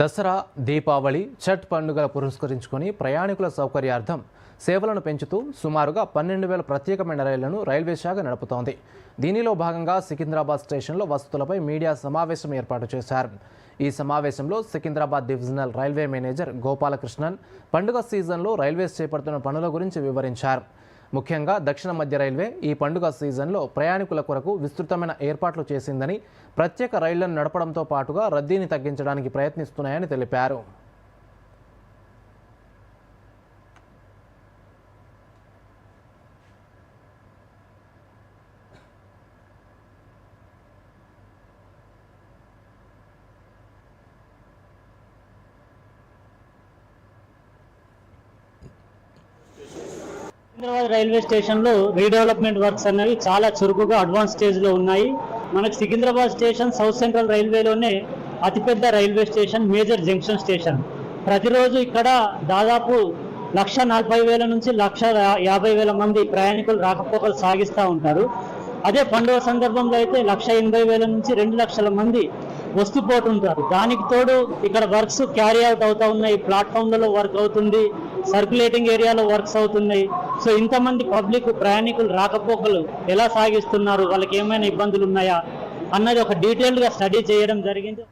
దసరా దీపావళి ఛట్ పండుగలు పురస్కరించుకొని ప్రయాణికుల సౌకర్యార్థం సేవలను పెంచుతూ సుమారుగా పన్నెండు వేల ప్రత్యేకమైన రైళ్ళను రైల్వే శాఖ నడుపుతోంది. దీనిలో భాగంగా సికింద్రాబాద్ స్టేషన్లో వసతులపై మీడియా సమావేశం ఏర్పాటు చేశారు. ఈ సమావేశంలో Secunderabad divisional railway manager Gopalakrishnan పండుగ సీజన్లో రైల్వేస్ చేపడుతున్న పనుల గురించి వివరించారు. ముఖ్యంగా దక్షిణ మధ్య రైల్వే ఈ పండుగ సీజన్లో ప్రయాణికుల కొరకు విస్తృతమైన ఏర్పాట్లు చేసిందని ప్రత్యేక రైళ్ళను నడపడంతో పాటుగా రద్దీని తగ్గించడానికి ప్రయత్నిస్తున్నాయని తెలిపారు. సికింద్రాబాద్ రైల్వే స్టేషన్లో రీడెవలప్మెంట్ వర్క్స్ అనేవి చాలా చురుకుగా అడ్వాన్స్ స్టేజ్లో ఉన్నాయి. మనకి సికింద్రాబాద్ స్టేషన్ సౌత్ సెంట్రల్ రైల్వేలోనే అతిపెద్ద railway station major junction station. ప్రతిరోజు ఇక్కడ దాదాపు లక్ష నలభై వేల నుంచి లక్ష యాభై వేల మంది ప్రయాణికులు రాకపోకలు సాగిస్తూ ఉంటారు. అదే పండుగ సందర్భంలో అయితే లక్ష ఎనభై వేల నుంచి రెండు లక్షల మంది వస్తూ పోతుంటారు. దానికి తోడు ఇక్కడ వర్క్స్ క్యారీ అవుట్ అవుతా ఉన్నాయి. ప్లాట్ఫామ్లలో వర్క్ అవుతుంది. సర్క్యులేటింగ్ ఏరియాలో వర్క్స్ అవుతున్నాయి. సో ఇంతమంది పబ్లిక్ ప్రయాణికులు రాకపోకలు ఎలా సాగిస్తున్నారు? వాళ్ళకి ఏమైనా ఇబ్బందులు ఉన్నాయా అన్నది ఒక డీటెయిల్డ్గా స్టడీ చేయడం జరిగింది.